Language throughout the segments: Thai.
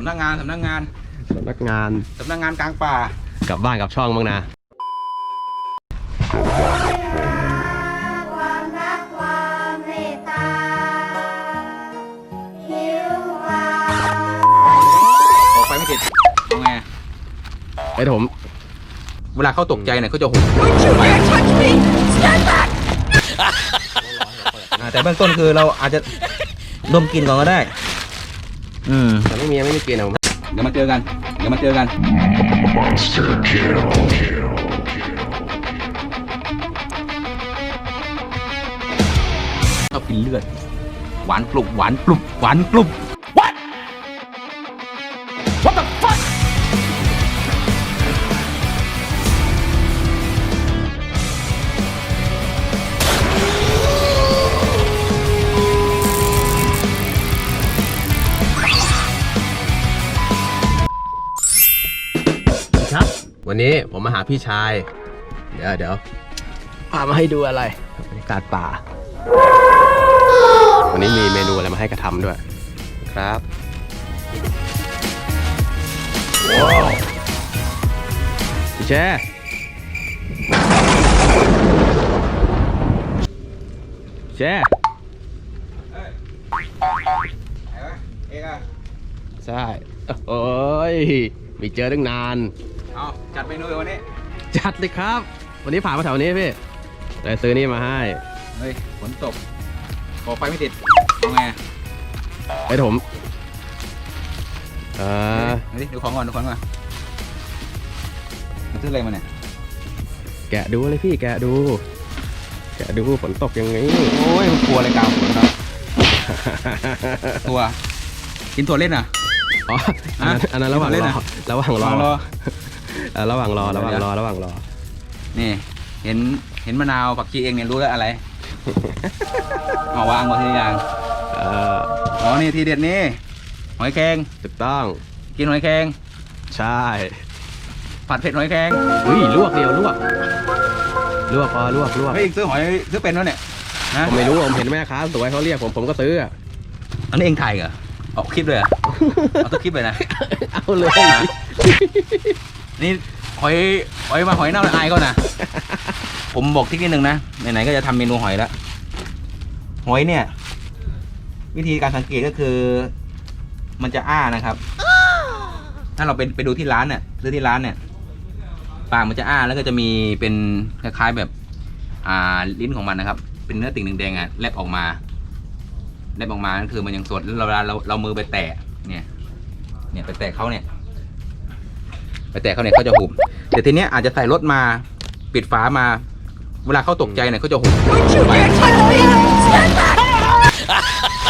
สำนักงานสำนักงานสำนักงานสำนักงานกลางป่ากลับบ้านกับช่องบ้างนะ ความรักความเมตตาหิวความออกไปไม่ติดเอาไงไอ้ยผมเวลาเขาตกใจเนี่ยเขาจะหุบไปอ่าแต่เบื้องต้นคือเราอาจจะดมกลินก่อนก็ได้ อืมแต่ไม่มีไม่มีกลินอะผมเดี๋ยวมาเจอกัน เดี๋ยวมาเจอกันชอบกินเลือด หวานกรุบหวานกรุบหวานกรุบ วันนี้ผมมาหาพี่ชาย เดี๋ยวเดี๋ยวพามาให้ดูอะไรบรรยากาศป่า วันนี้มีเมนูอะไรมาให้กระทำด้วย ครับว้าวพี่แช่แช่เอกอะใช่ โอ้ยไม่เจอตั้งนาน เอาจัดเมนูเลยวันนี้ จัดเลยครับ วันนี้ผ่านมาแถวนี้พี่เลยซื้อนี่มาให้ เฮ้ยฝนตกขอไฟไม่ติดเอาไงไอ้ยผมเออเดี๋ยวดิดูของก่อนดูของก่อนมันซื้ออะไรมาเนี่ย แกะดูเลยพี่แกะดู แกะดูฝนตกยังไง โอ้ยมันกลัวอะไรกลางฝนครับตัว กินถั่วเล่นอะอ๋ออันนั้นอันนั้นระหว่างเล่นรอะอระหว่างรอรอ เออระหว่างรอระหว่างเดี๋ยวรอระหว่างรอ นี่ เห็นเห็นมะนาวผักชีเองเนี่ยรู้แล้วอะไร เอาวางก่อนทีละอย่างเอออ๋อนี่ทีเด็ดนี่หอยแครงถูกต้อง กินหอยแครงใช่ ผัดเผ็ดหอยแครงอุ้ยลวกเดียวลวก ลวกพอลวกลวกเฮ้ยซื้อหอยซื้อเป็นวะเนี่ยนะผมไม่รู้ผมเห็นแม่ค้าสวยเขาเรียกผมผมก็ซื้ออะอันนี้เองถ่ายเหรอออกคลิปเลยเหรอเอาทุกคลิปเลยนะ เอาเลย นี่หอยหอยมาหอยเน่าอายเขานะ ผมบอกทิกนิดนึงนะไหนๆก็จะทำเมนูหอยแล้วหอยเนี่ย วิธีการสังเกตก็คือ มันจะอ้านะครับ ถ้าเราไปไปดูที่ร้านเนี่ยซื้อที่ร้านเนี่ยปากมันจะอ้าแล้วก็จะมีเป็นคล้ายๆแบบอ่าลิ้นของมันนะครับ เป็นเนื้อติ่งแดงๆอะแลบออกมาแลบออกมานั่นคือมันยังสดแล้วเราเวลาเราเรามือไปแตะเนี่ย เนี่ยไปแตะเขาเนี่ย ไปแตะเขาเนี่ยเขาจะหุบแต่ทีเนี้ยอาจจะใส่รถมาปิดฝามา เวลาเขาตกใจเนี่ยเขาจะหุบไป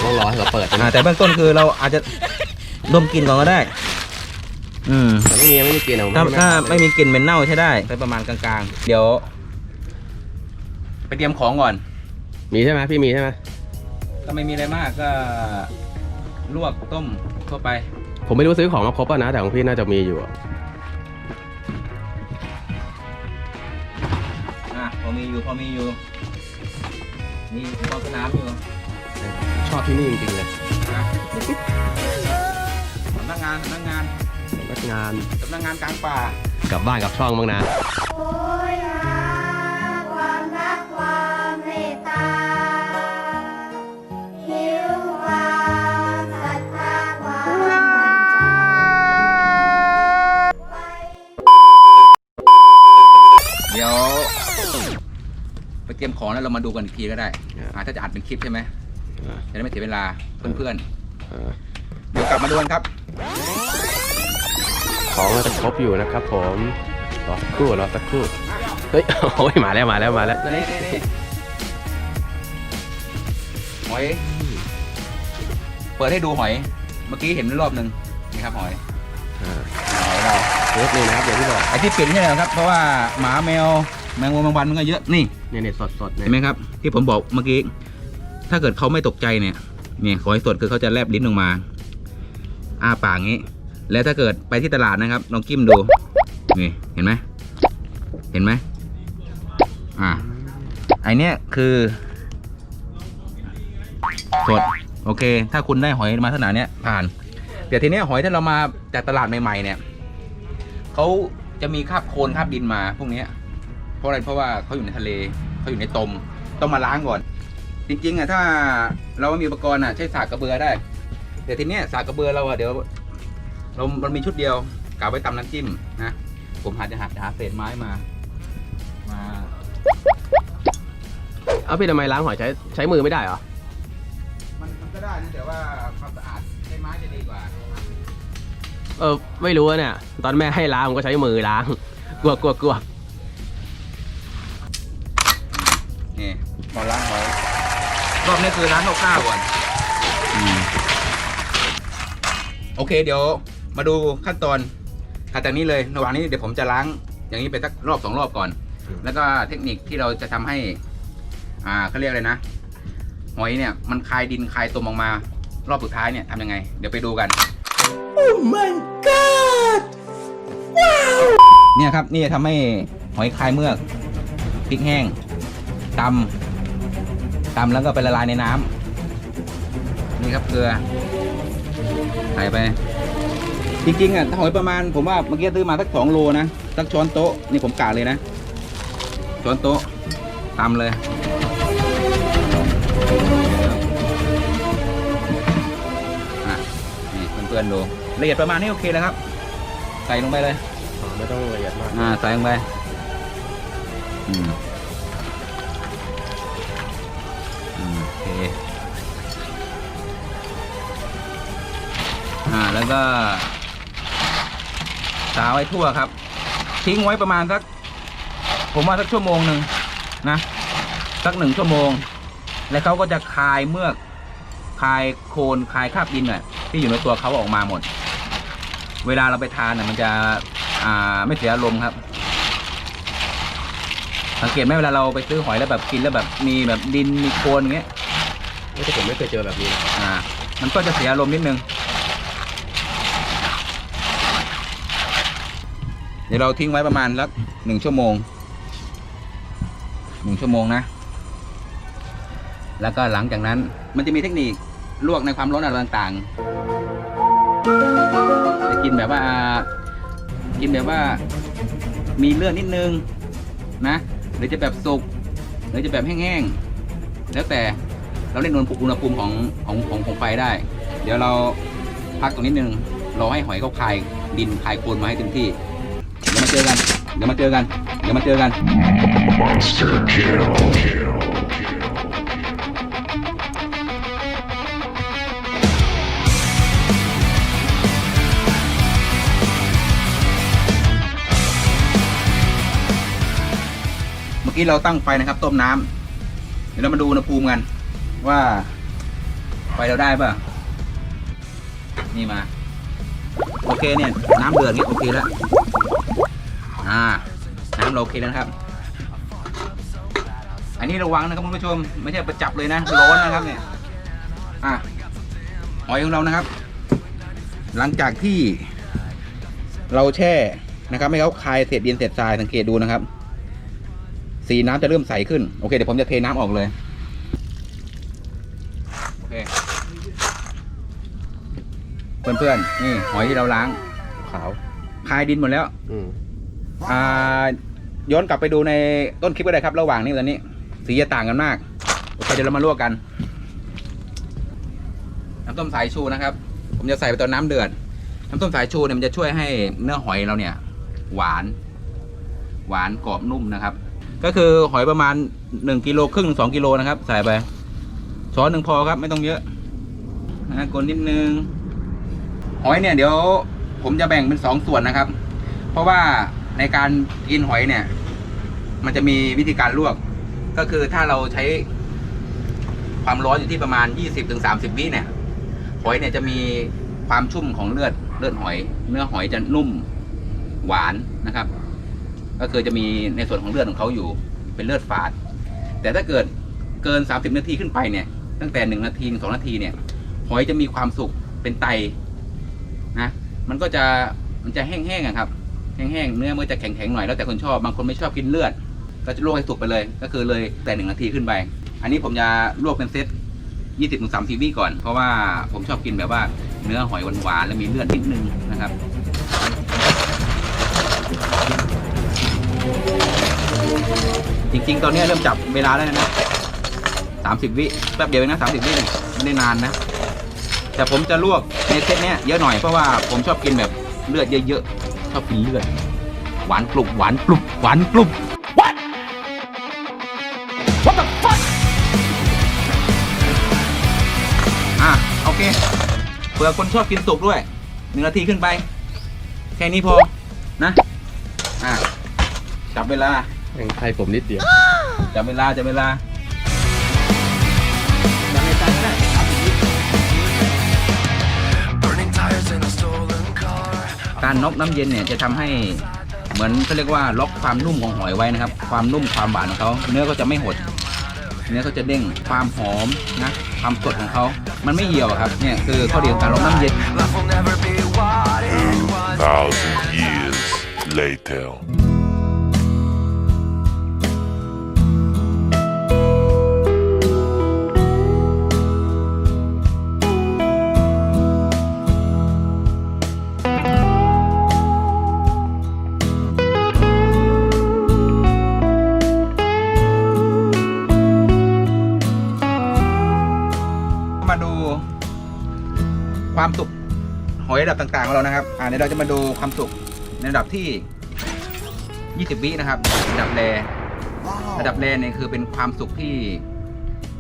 ต้องรอให้เราเปิดอ่าแต่เบื้องต้นคือเราอาจจะดมกลินก่อนก็ได้ อืมแต่ไม่มีไม่มีกลินอะผมถ้าให้แม่ถ้าค้ไม่มีกลิ่นเหม็นเน่าใช่ได้ไปประมาณกลางๆ เดี๋ยว ไปเตรียมของก่อน มีใช่ไหมพี่มีใช่ไหมก็ไม่มีอะไรมากก็ลวกต้มทั่วไป ผมไม่รู้ซื้อของมาครบอะนะ แต่ของพี่น่าจะมีอยู่ อะอะพอมีอยู่พอมีอยู่มีกองสนามอยู่ชอบที่นี่จริงๆเลยนะสำนักงานสำนักงานสำนักงานสำนักงานกลางป่ากลับบ้านกับช่องบ้างนะ โอยหาความรัก มของแล้วเรามาดูกันอีกทีก็ได้อ่าอ่าถ้าจะอัดเป็นคลิปใช่ไหมอ่าจะได้ไม่เสียเวลาเพื่อนเออๆเดี๋ยวกลับมาดูกันครับ ของเราจะครบอยู่นะครับ ผมรอสักครู่รอสักครู่เฮ้ยโอ้ยมาแล้วมาแล้วมาแล้วนี่นี่นี่หอย เปิดให้ดูหอย เมื่อกี้เห็นรอบหนึ่งนี่ครับหอยอ่าหอยเราเทปนี่นะครับอย่างที่บอกไอ้ที่ปิดไม่ใช่เหรอครับ เพราะว่าหมาแมวแมงวันแมงวันมันก็เยอะนี่ เนี่ยเนี่ยสดสดเนี่ยเห็นไหมครับ ที่ผมบอกเมื่อกี้ ถ้าเกิดเขาไม่ตกใจเนี่ยเนี่ยหอยสดคือเขาจะแลบลิ้นออกมา อ้าปากงี้ แล้วถ้าเกิดไปที่ตลาดนะครับลองกิ้มดูนี่เห็นไหมเห็นไหมอ่าไอเนี้ยคือสดโอเค ถ้าคุณได้หอยมาขนาดเนี้ยผ่านแต่ทีเนี้ยหอยถ้าเรามาจากตลาดใหม่ๆเนี่ยเขาจะมีคาบโคลนคาบดินมาพวกเนี้ย เพราะอะไรเพราะว่าเขาอยู่ในทะเลเขาอยู่ในตมต้องมาล้างก่อน จริงๆอะถ้าเราไม่มีอุปกรณ์อะใช้สากกระเบือได้แต่ทีเนี้ยสากกระเบือเราอะเดี๋ยวเรามันมีชุดเดียวกะไว้ตำน้ำจิ้มนะผมหาจะหาหาเศษไม้มามาเอาพี่ทำไมล้างหอยใช้ใช้มือไม่ได้เหรอมันมันก็ได้นะแต่ว่าความสะอาดใช้ไม้จะดีกว่าเออไม่รู้อะเนี่ย ตอนแม่ให้ล้างผมก็ใช้มือล้างกลัวกลัวกลัว นี่พอล้างหอยรอบนี้คือล้างคร่าวๆก่อนอืมโอเค เดี๋ยวมาดูขั้นตอนถัดจากนี้เลยระหว่างนี้เดี๋ยวผมจะล้าง อย่างนี้ไปสักรอบสองรอบก่อนแล้วก็เทคนิคที่เราจะทำให้ อ่าเขาเรียกอะไรนะหอยเนี่ย มันคายดินคายตมออกมา รอบสุดท้ายเนี่ยทำยังไง เดี๋ยวไปดูกัน เนี่ยครับ นี่จะทำให้หอยคายเมือกพริกแห้ง ตำตำแล้วก็ไปละลายในน้ำนี่ครับเกลือใส่ไป จริงๆอะถ้าหอยประมาณผมว่าเมื่อกี้ซื้อมาสักสองโลนะสักช้อนโต๊ะนี่ผมกะเลยนะ ช้อนโต๊ะตำเลยอะนี่เพื่อนๆดูละเอียดประมาณนี้โอเคแล้วครับ ใส่ลงไปเลย ไม่ต้องละเอียดมาก อ่า ใส่ลงไป อืม เคอ่าแล้วก็สาไว้ทั่วครับ ทิ้งไว้ประมาณสัก ผมว่าสักชั่วโมงหนึ่งนะ สักหนึ่งชั่วโมง แล้วเขาก็จะคายเมือกคายโคลนคายคราบดินน่ะที่อยู่ในตัวเขาออกมาหมด เวลาเราไปทานน่ะมันจะอ่าไม่เสียอารมณ์ครับสังเกตไหมเวลาเราไปซื้อหอยแล้วแบบกินแล้วแบบมีแบบดินมีโคลนอย่างเงี้ย ไม่ใช่ผมไม่เคยเจอแบบนี้นะอ่า มันก็จะเสียอารมณ์นิดนึง เดี๋ยวเราทิ้งไว้ประมาณสักหนึ่งชั่วโมง หนึ่งชั่วโมงนะ แล้วก็หลังจากนั้นมันจะมีเทคนิคลวกในความร้อนอะไรต่างๆ จะกินแบบว่า กินแบบว่า มีเลือดนิดนึงนะ หรือจะแบบสุก หรือจะแบบแห้งๆ แล้วแต่ เราเล่นอุณหภูมิของของของของไฟได้ เดี๋ยวเราพักตรงนิดนึงรอให้หอยเขาคายดินคายโคลนมาให้เต็มที่เดี๋ยวมาเจอกันเดี๋ยวมาเจอกันเดี๋ยวมาเจอกันเมื่อกี้เราตั้งไฟนะครับ ต้มน้ำเดี๋ยวเรามาดูอุณหภูมิกัน ว่าไฟเราได้ป่ะ นี่มา โอเคเนี่ย น้ำเดือดเนี่ยโอเคแล้ว อ่า น้ำเราโอเคแล้วนะครับ อันนี้ระวังนะครับคุณผู้ชม ไม่ใช่ประจับเลยนะ ร้อนนะครับเนี่ย อะหอยของเรานะครับ หลังจากที่เราแช่นะครับให้เขาคายเศษดินเศษทรายสังเกตดูนะครับ สีน้ำจะเริ่มใสขึ้น โอเคเดี๋ยวผมจะเทน้ำออกเลย โอเค เพื่อนๆนี่หอยที่เราล้าง ขาวคายดินหมดแล้ว อืมอ่าย้อนกลับไปดูในต้นคลิปก็ได้ครับ ระหว่างนี้กับตอนนี้ สีจะต่างกันมากโอเคเดี๋ยวเรามาลวกกัน น้ำต้มสายชูนะครับ ผมจะใส่ไปตอนน้ำเดือด น้ำต้มสายชูเนี่ยมันจะช่วยให้เนื้อหอยเราเนี่ย หวาน หวานกรอบนุ่มนะครับ ก็คือหอยประมาณหนึ่งกิโลครึ่งสองกิโลนะครับ ใส่ไปช้อนหนึ่งพอครับ ไม่ต้องเยอะนะกลนนิดนึง หอยเนี่ยเดี๋ยวผมจะแบ่งเป็นสองส่วนนะครับ เพราะว่าในการกินหอยเนี่ย มันจะมีวิธีการลวก ก็คือถ้าเราใช้ความร้อนอยู่ที่ประมาณ 20-30 วิเนี่ย หอยเนี่ยจะมีความชุ่มของเลือดเลือดหอย เนื้อหอยจะนุ่มหวานนะครับ ก็คือจะมีในส่วนของเลือดของเขาอยู่เป็นเลือดฝาด แต่ถ้าเกิดเกิน 30 นาทีขึ้นไปเนี่ย ตั้งแต่ 1 นาที2นาทีเนี่ย หอยจะมีความสุกเป็นไต นะมันก็จะมันจะแห้งๆครับแห้งๆเนื้อมันจะแข็งๆหน่อยแล้วแต่คนชอบบางคนไม่ชอบกินเลือด ก็จะลวกให้สุกไปเลย ก็คือเลยแต่หนึ่งนาทีขึ้นไป อันนี้ผมจะลวกเป็นเซต20-30วิก่อน เพราะว่าผมชอบกินแบบว่าเนื้อหอยหวานๆแล้วมีเลือดนิดนึงนะครับจริงๆ ตอนนี้เริ่มจับเวลาได้แล้วนะสามสิบวิแป๊บเดียวเองนะสามสิบวิไม่ได้นานนะ แต่ผมจะลวกในเซตเนี้ยเยอะหน่อยเพราะว่าผมชอบกินแบบเลือดเยอะๆชอบกินเลือด หวานกรุบหวานกรุบหวานกรุบ What What the fuck อะโอเคเผื่อคนชอบกินสุกด้วยหนึ่งนาทีขึ้นไป แค่นี้พอนะอะจับเวลายังให้ผมนิดเดียวจับเวลาจับเวลา การน็อกน้ำเย็นเนี่ยจะทำให้เหมือนเขาเรียกว่าล็อกความนุ่มของหอยไว้นะครับ ความนุ่มความหวานของเขาเนื้อก็จะไม่หด เนื้อก็จะเด้งความหอมนะความสดของเขา มันไม่เหี่ยวครับเนี่ยคือข้อดีของการล็อกน้ำเย็น Two thousand years later. ระดับต่างๆของเรานะครับ อ่าเดี๋ยวเราจะมาดูความสุกในระดับที่ 20 วินะครับ ระดับแรระดับแรเนี่ยคือเป็นความสุกที่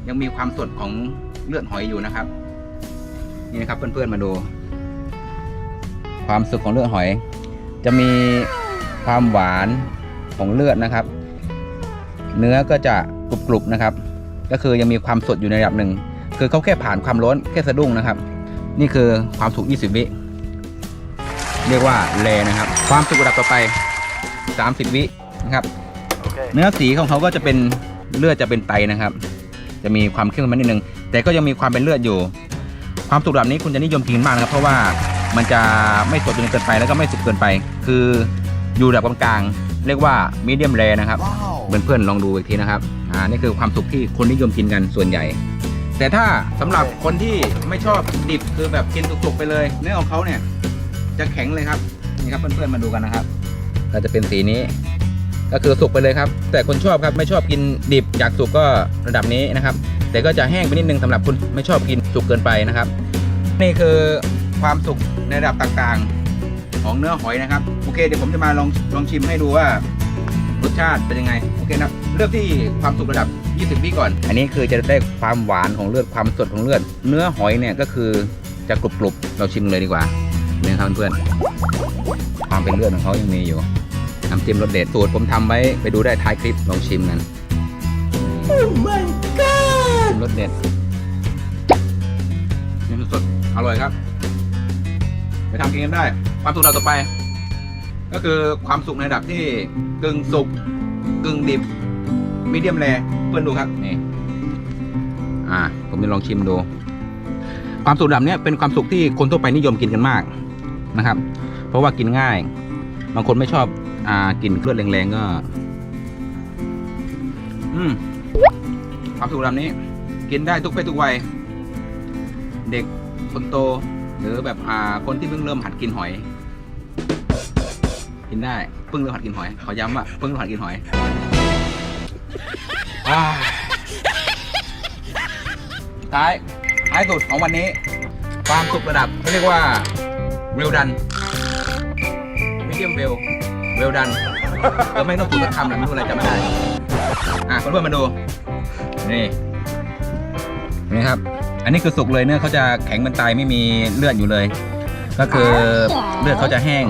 ยังมีความสดของเลือดหอยอยู่นะครับ นี่นะครับเพื่อนๆมาดู ความสุกของเลือดหอย จะมีความหวานของเลือดนะครับ เนื้อก็จะกรุบๆนะครับ ก็คือยังมีความสดอยู่ในระดับหนึ่งคือเขาแค่ผ่านความร้อนแค่สะดุ้งนะครับ นี่คือความสุก20 วิ เรียกว่าแลนะครับ ความสุกระดับต่อไป 30 วินะครับ เนื้อสีของเขาก็จะเป็นเลือดจะเป็นไตนะครับ จะมีความเข้มมันนิดนึง แต่ก็ยังมีความเป็นเลือดอยู่ ความสุกแบบนี้คุณจะนิยมกินมากนะครับ เพราะว่ามันจะไม่สดจนเกินไปแล้วก็ไม่สุกเกินไป คืออยู่ระดับกลางๆเรียกว่ามีเดียมแรนะครับเพื่อนๆลองดูอีกทีนะครับ อ่า นี่คือความสุกที่คนนิยมกินกันส่วนใหญ่ แต่ถ้าสำหรับคนที่ไม่ชอบดิบคือแบบกินสุกๆไปเลย เนื้อของเขาเนี่ย จะแข็งเลยครับนี่ครับเพื่อนๆมาดูกันนะครับ ก็จะเป็นสีนี้ ก็คือสุกไปเลยครับ แต่คนชอบครับไม่ชอบกินดิบอยากสุกก็ระดับนี้นะครับ แต่ก็จะแห้งไปนิดนึงสำหรับคนไม่ชอบกินสุกเกินไปนะครับ นี่คือความสุกในระดับต่างๆ ของเนื้อหอยนะครับโอเคเดี๋ยวผมจะมาลองลองชิมให้ดูว่ารสชาติเป็นยังไงโอเคนะเริ่มที่ความสุกระดับ 20 วิก่อน อันนี้คือจะได้ความหวานของเลือดความสดของเลือด เนื้อหอยเนี่ยก็คือจะกรุบๆเราชิมเลยดีกว่า นี่ยครับเพื่อนๆความเป็นเลือดของเขายังมีอยู่น้ำจิ้มรสเด็ดสูตรผมทำไว้ไปดูได้ท้ายคลิปลองชิมกันโอ้ my god รสเด็ดนี่สดๆอร่อยครับ ไปทำกินกันได้ ความสุกระดับต่อไป ก็คือความสุกในระดับที่กึ่งสุกกึ่งดิบมีเดียมแรเพื่อนดูครับนี่อ่า ผมจะลองชิมดู ความสุกระดับเนี้ยเป็นความสุกที่คนทั่วไปนิยมกินกันมาก นะครับ เพราะว่ากินง่าย บางคนไม่ชอบอ่ากินเคลือดแรงๆก็ อืมความสุกระดับนี้ กินได้ทุกเพศทุกวัย เด็กคนโต หรือแบบอ่าคนที่เพิ่งเริ่มหัดกินหอย กินได้เพิ่งเริ่มหัดกินหอย ขอย้ำว่าเพิ่งเริ่มหัดกินหอยท้ายท้ายสุดของวันนี้ ความสุกระดับเขา เรียว่า well done medium well well done เออไม่ต้องพูดสักคำนะไม่รู้อะไรจำไม่ได้ อะเพื่อนๆมาดู นี่ นี่ครับ อันนี้คือสุกเลยเนื้อเขาจะแข็งเป็นไตไม่มีเลือดอยู่เลย ก็คือเลือดเขาจะแห้ง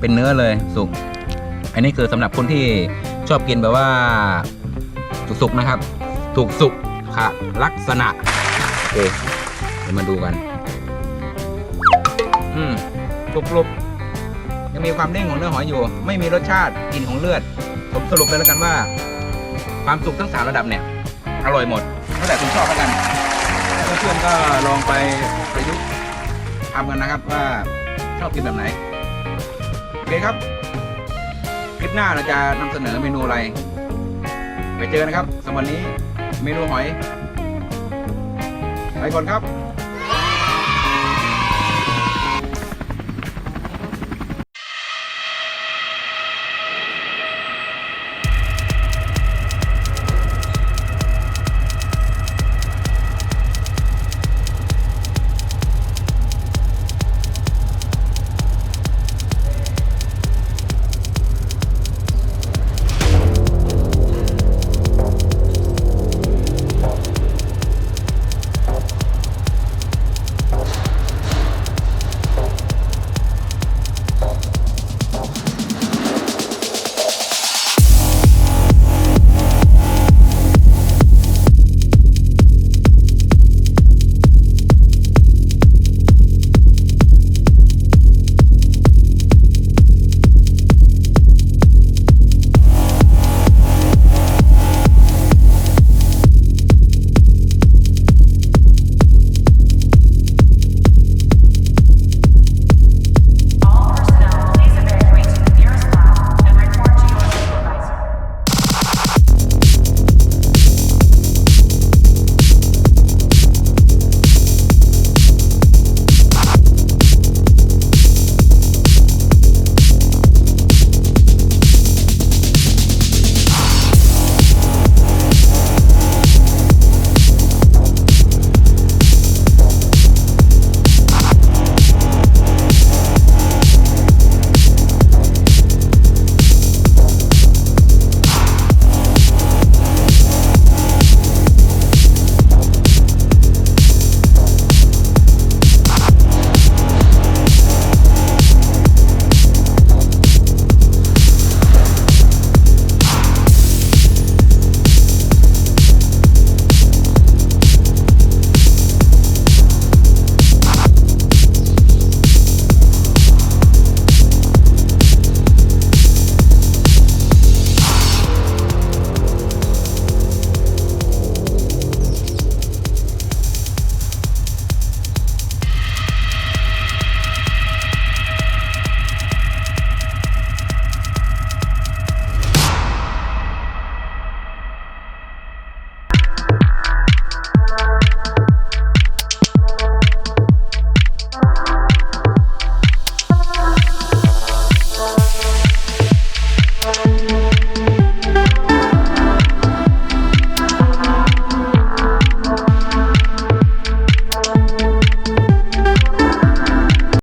เป็นเนื้อเลยสุก อันนี้คือสำหรับคนที่ชอบกินแบบว่า สุกๆนะครับ ถูกสุกค่ะลักษณะ โอเคเดี๋ยวมาดูกัน อืมกรุบๆยังมีความเด้งของเนื้อหอยอยู่ ไม่มีรสชาติกลิ่นของเลือด ผมสรุปเลยแล้วกันว่า ความสุกทั้งสามระดับเนี่ย อร่อยหมดแล้วแต่คุณชอบแล้วกันเพื่อนๆก็ลองไปประยุกต์ทำกันนะครับว่าชอบกินแบบไหนโอเคครับ คลิปหน้าเราจะนำเสนอเมนูอะไร ไปเจอนะครับสำหรับวันนี้เมนูหอยไปก่อนครับ